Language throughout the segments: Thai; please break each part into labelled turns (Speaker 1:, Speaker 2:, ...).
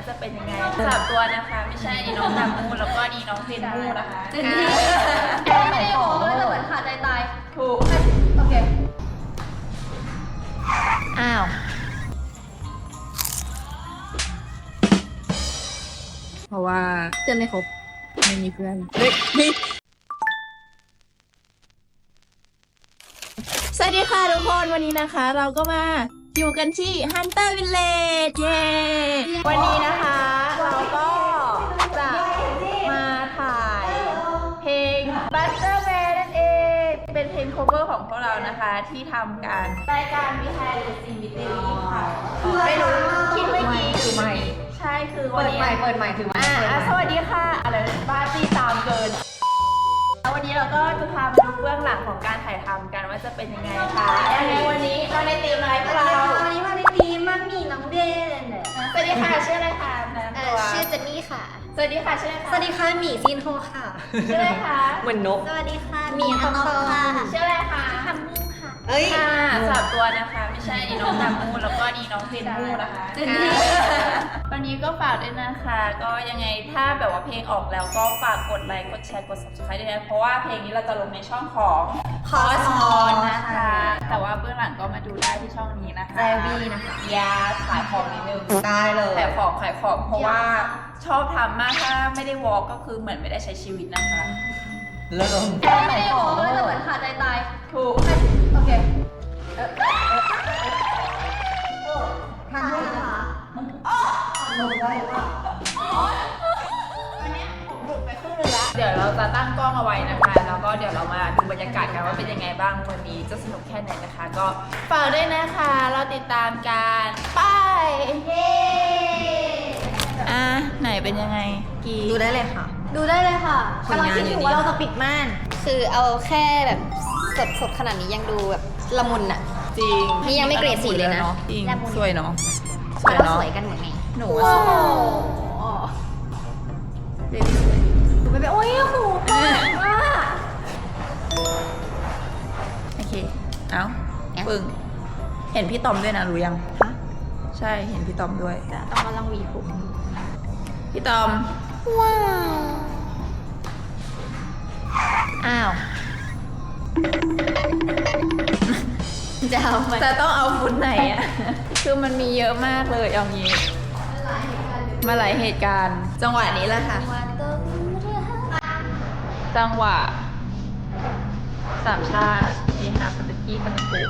Speaker 1: ว่าจะเป็นยังไงสามตัวนะคะ ไม่ใช่นี่น้องตามูแล้วก็นี่น้องเซนมูนะคะ
Speaker 2: เจนนี่ไม่ได้บอกเลยแต่เหมือนขาดใจตาย
Speaker 1: ถูก
Speaker 2: โอเค
Speaker 3: อ้าว
Speaker 4: เพราะว่า
Speaker 2: เพื่อนไม่ครบ
Speaker 4: ไม่มีเพื่อนเฮ้ยนี่สวัสดีค่ะทุกคนวันนี้นะคะ เราก็มา อยู่กันที่ Hunter Village เย้วันนี้นะคะ เราก็จะมาถ่ายเพลง Buster Man นั่นเอง เป็นเพลง cover ของพวกเรานะคะที่ทำการรายการ Behind the Scene with Davy ค่ะไม่รู้คิดเมื่อกี้
Speaker 2: คือไม่
Speaker 4: ใช่คือวั
Speaker 2: เปิ
Speaker 4: น
Speaker 2: ด
Speaker 4: นี้
Speaker 2: ใหม่เปิดใหม่ถือว่า
Speaker 4: อ่าอะสวัสดีค่ะ อะไรบ้าจี้ตามเกิน แล้ววันนี้เราก็จะพามาดูเบื้องหลังของการถ่ายทำกันว่าจะเป็นยังไงค่ะยังไงวันนี้เราในทีม วัสดีค่ะชื่ออะไรสคะ
Speaker 2: วัสดีค่ะหมีซินโฮค่ะ
Speaker 4: ชื่ออะไรคะ
Speaker 3: เหมือนนก
Speaker 2: สวัสดีค่ะหมีอันนค่ะ
Speaker 4: ชื่ออะไรคะ
Speaker 2: ทำมุ้งค่ะ
Speaker 3: เอ้ย
Speaker 4: ค่ะสามตัวนะคะ ไม่ใช่นี่น้องตามูแล้วก็นี่น้องเซนมูนะคะ
Speaker 2: เจนนี่
Speaker 4: วันนี้ก็ฝากด้วยนะคะ ก็ยังไงถ้าแบบว่าเพลงออกแล้วก็ฝากกดไลค์กดแชร์กด subscribe ด้วยนะเพราะว่าเพลงนี้เราจะลงในช่องของ
Speaker 2: คอสมอน
Speaker 4: นะคะ แต่ว่าเบื้องหลังก็มาดูได้ที่ช่องนี้นะคะ
Speaker 2: แซวีนะคะ
Speaker 4: ยาขายของนิดนึง
Speaker 3: ได้เลย
Speaker 4: ขายของขายของเพราะว่า ชอบทำมากถ้าไม่ได้วอล์กก็คือเหมือนไม่ได้ใช้ชีวิตนะคะ
Speaker 3: เริ่ม
Speaker 2: ไม่ได้บอกเลยแต่เหมือนขาดใจตาย
Speaker 4: ถูก
Speaker 2: โอเคทำให้ค่ะ
Speaker 4: เดี๋ยวเราจะตั้งกล้องเอาไว้นะคะ แล้วก็เดี๋ยวเรามาดูบรรยากาศกันว่าเป็นยังไงบ้างวันนี้จะสนุกแค่ไหนนะคะ ก็ฝากด้วยนะคะ เราติดตามกันไป อะไหนเป็นยังไงกี
Speaker 3: ดูได้เลยค่ะ
Speaker 2: ดูได้เลยค่ะ
Speaker 3: ผลงาน
Speaker 2: กำลังคิด
Speaker 3: อ
Speaker 2: อยู่ยู่
Speaker 3: นี่
Speaker 2: ว่าเราจะปิดม่าน
Speaker 3: คือเอาแค่แบบสดสดขนาดนี้ยังดูแบบละมุนอะ
Speaker 4: จริง
Speaker 3: นี่ยังไม่เกรดสี่เลยนะ
Speaker 4: จริง
Speaker 2: ละมุน
Speaker 4: สวยเนาะสวย
Speaker 3: เรา
Speaker 4: เนาะ
Speaker 3: สวยกันเหมือนไง
Speaker 4: หนูว่าสวยเบบี้สวย
Speaker 2: ไม่เป็นโอ้ยโอ้โหเปิดมาก
Speaker 4: โอเคเอ้าปึ้งเห็นพี่ตอมด้วยนะรู้ยัง
Speaker 3: ฮะ
Speaker 4: ใช่เห็นพี่ตอมด้วย
Speaker 2: ต้องมาลองหวีผม
Speaker 4: พี่ตอม
Speaker 3: ว้าว อ้าว จะเอาไหม
Speaker 4: จะต้องเอาฟุตไหนอะ คือมันมีเยอะมากเลยเอางี้ มาหลายเหตุการณ์ จังหวะนี้แหละค่ะ จังหวะสามชาติมีหาสตกี้กันปู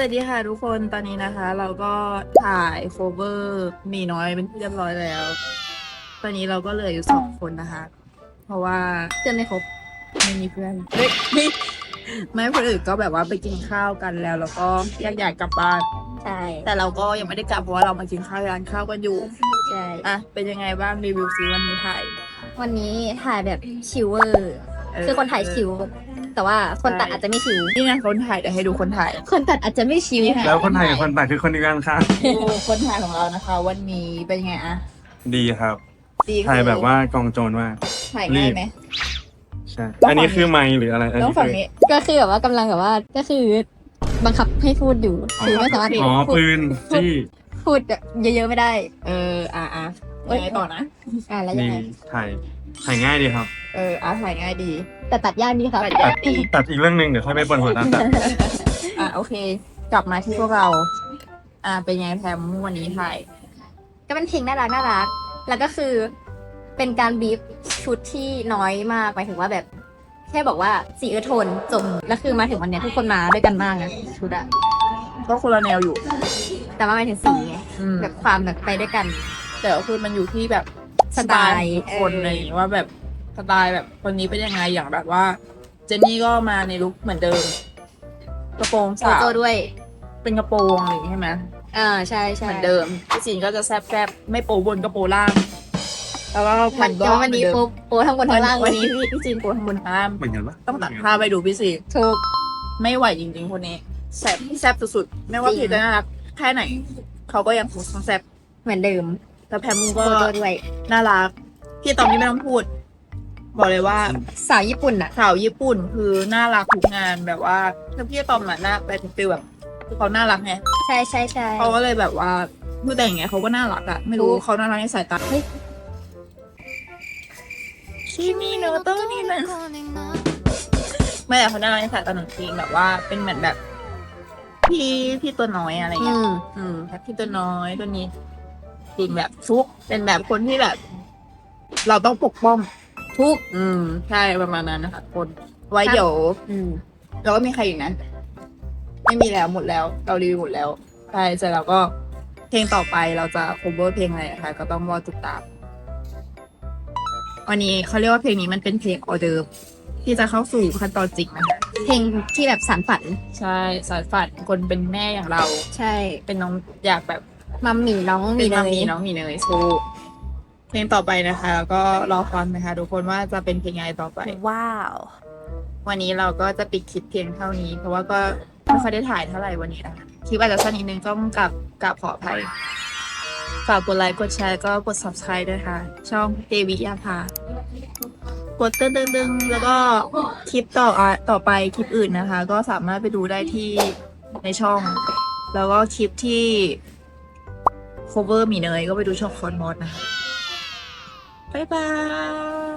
Speaker 4: สวัสดีค่ะทุกคนตอนนี้นะคะ เราก็ถ่ายโคเวอร์มีน้อยเป็นที่เรียบร้อยแล้ว ตอนนี้เราก็เหลืออยู่สองคนนะคะ เพราะว่า
Speaker 2: เพื่อนไม่ครบ
Speaker 4: ไม่มีเพื่อนเฮ้ยนี่ไม่คนอื่นก็แบบว่าไปกินข้าวกันแล้ว แล้วก็แยกย้ายกลับบ้าน
Speaker 2: ใช่
Speaker 4: แต่เราก็ยังไม่ได้กลับเพราะว่าเรามากินข้าวร้านข้าวกันอยู่
Speaker 2: ใช่
Speaker 4: อะเป็นยังไงบ้างรีวิวซีวันนี้ถ่าย
Speaker 2: วันนี้ถ่ายแบบชิวเวอร์
Speaker 4: เคื
Speaker 2: อคนถ่ายชิว แต่ว่าคนตัดอาจจะไม่ชิว
Speaker 4: นี่ไงคนถ่ายเดี๋ยวให้ดูคนถ่าย
Speaker 2: คนตัดอาจจะไม่ชิว
Speaker 4: นี่ค่ะ
Speaker 5: แล้วคนไทยกับคนต่างคือคนเดียวกันค่ะ
Speaker 4: ดูคนถ่ายของเรานะคะ วันนี้เป็นยังไงอะ
Speaker 5: ดีครับ
Speaker 4: ดีคือ
Speaker 5: ถ่ายแบบว่ากองโจรมาก
Speaker 4: ถ่ายง่ายไหม
Speaker 5: ใช่
Speaker 4: ต้องฝั่งนี้
Speaker 5: อันนี้คือไมค์หรืออะไร อัน
Speaker 4: ต้อง
Speaker 5: นี้
Speaker 4: ฝั่ง
Speaker 5: คือ
Speaker 4: นี้
Speaker 2: ก็คือแบบว่ากำลังแบบว่าก็คือ บังคับให้พูดอยู่คือไม่สามารถ
Speaker 5: อ๋อ
Speaker 2: พูด
Speaker 5: ปืนจี้
Speaker 2: พูดเยอะๆไม่ได้
Speaker 4: เออ อะอะยังไงต่อนะ
Speaker 2: อ่าแล้วยั
Speaker 5: ดี
Speaker 2: งไง
Speaker 5: ถ่ายถ่ายง่ายดีครับ
Speaker 4: เอออาถ่ายง่ายดี
Speaker 2: แต่ตัดยากดีครับ
Speaker 4: ตัด
Speaker 5: ตั
Speaker 4: ยา
Speaker 5: ด
Speaker 4: กดี
Speaker 5: ตัดอีกเรื่องหนึ่งเดี๋ยวค่อยไปบนหัวตาตัด
Speaker 4: อะโอเค กลับมาที่พวกเรา อ่าเป็นไงแพมวันนี้ถ่าย
Speaker 3: ก็เป็นเพลงน่ารักน่ารัก แล้วก็คือเป็นการบีฟชุดที่น้อยมากหมายถึงว่าแบบ แค่บอกว่าสีเออโทนจบแล้วคือมาถึงวันเนี้ยทุกคนมาด้วยกันมากนะชุดอะ
Speaker 4: ก็คนละแนวอยู่
Speaker 3: แต่ว่าหมายถึงสีไง
Speaker 4: อืม
Speaker 3: แบบความแบบไปด้วยกัน
Speaker 4: แต่ก็คือมันอยู่ที่แบบ
Speaker 3: สไตล์
Speaker 4: ของคน
Speaker 3: เอออ
Speaker 4: อะไรอย่างงี้ว่าแบบ สไตล์แบบคนนี้เป็นยังไงอย่างแบบว่า เจนนี่ก็มาในลุคเหมือนเดิม กระโปรง
Speaker 3: โจ
Speaker 4: สาว
Speaker 3: โจด้วย
Speaker 4: เป็นกระโปรงอะไรอย่างงี้ใช่ไหม
Speaker 3: อ่าใช่ใช่
Speaker 4: เหมือนเดิมพี่จีนก็จะแซบแซบๆไม่โปบนก็โปล่างแล้วก็
Speaker 3: มัน
Speaker 4: ก็
Speaker 3: แต่ว่าวันนี้โปโปทั้งบนทั้งล่าง
Speaker 4: วั
Speaker 3: วันน
Speaker 4: นี้
Speaker 3: นี้
Speaker 4: พี่พี่จีนโปทั้งบนทั้งล่าง
Speaker 5: เหมือนกันปะ
Speaker 4: ต้องตัดภาพไปดูพี่ซีน
Speaker 3: ถูก
Speaker 4: ไม่ไหวจริงๆ คนนี้แซบแซบสุดๆ ไม่ว่า
Speaker 3: จริง
Speaker 4: พี่จะน่ารักแค่ไหน เขาก็ยังคงแซบ
Speaker 3: เหมือนเดิม
Speaker 4: แต่แพมมุง
Speaker 3: โจ
Speaker 4: ก็
Speaker 3: โจด้วย
Speaker 4: น่ารักพี่ตอนนี้ไม่ต้องพูด บอกเลยว่า
Speaker 3: สาวญี่ปุ่นอะ
Speaker 4: สาวญี่ปุ่นคือน่ารักทุกงานแบบว่าถ้าพี่ตอมอะน่าเป็นฟิลแบบคือเขาน่ารักไง
Speaker 3: ใช่ใช่ใช่
Speaker 4: เขาก็เลยแบบว่าพูดแต่อย่างเงี้ยเขาก็น่ารักอะไม่รู้
Speaker 3: ถูก
Speaker 4: เขาน่ารักในสายตาเฮ้ยคิมิโนโตะนี่นะไม่แต่เขาน่ารักในสายตาหนังจริงแบบว่าเป็นเหมือนแบบ พี่พี่ตัวน้อยอะไร
Speaker 3: อื
Speaker 4: เงี้ย
Speaker 3: ม
Speaker 4: อืมแบบพี่ตัวน้อยตัวนี้จริงแบบซุกเป็นแบบคนที่แบบ เราต้องปกป้อง
Speaker 3: ทุก
Speaker 4: อืม ใช่ประมาณนั้นนะคะคนไว้เดี๋ยว
Speaker 3: อืม
Speaker 4: เราก็มีใครอีกนะไม่มีแล้วหมดแล้ว เรารีวิวหมดแล้วใช่เสร็จแล้วก็เพลงต่อไปเราจะ cover เพลงอะไรนะคะก็ต้องรอติดตามวันนี้เขาเรียกว่าเพลงนี้มันเป็นเพลงออเดิร์ฟที่จะเข้าสู่ขั้นตอนจริงนะคะ
Speaker 3: เพลงที่แบบสารฝัน
Speaker 4: ใช่สายฝันคนเป็นแม่อย่างเรา
Speaker 3: ใช่
Speaker 4: เป็นน้องอยากแบบ
Speaker 3: มัมมี่น้อง
Speaker 4: เป็
Speaker 3: มี
Speaker 4: น
Speaker 3: เล
Speaker 4: มายมีน้องมีเนยสู้ เพลงต่อไปนะคะ แล้วก็รอฟังนะคะ ทุกคนว่าจะเป็นเพลงไงต่อไป
Speaker 1: ว้าว
Speaker 4: วันนี้เราก็จะปิดคลิปเพียงเท่านี้ เพราะว่าก็ไม่ค่อยได้ถ่ายเท่าไหร่วันนี้นะคะคลิปอาจจะสั้นนิดนึงต้องกลับกลับขออภัยฝากกดไลค์กดแชร์ก็กด subscribe ด้วยค่ะ ช่องเดวิยาภากดตึ้งตึ้งตึ้งแล้วก็คลิปต่ออะต่อไปคลิปอื่นนะคะ ก็สามารถไปดูได้ที่ในช่อง แล้วก็คลิปที่ cover หมีเนยก็ไปดูช่องคอนมอสนะคะ บ๊ายบาย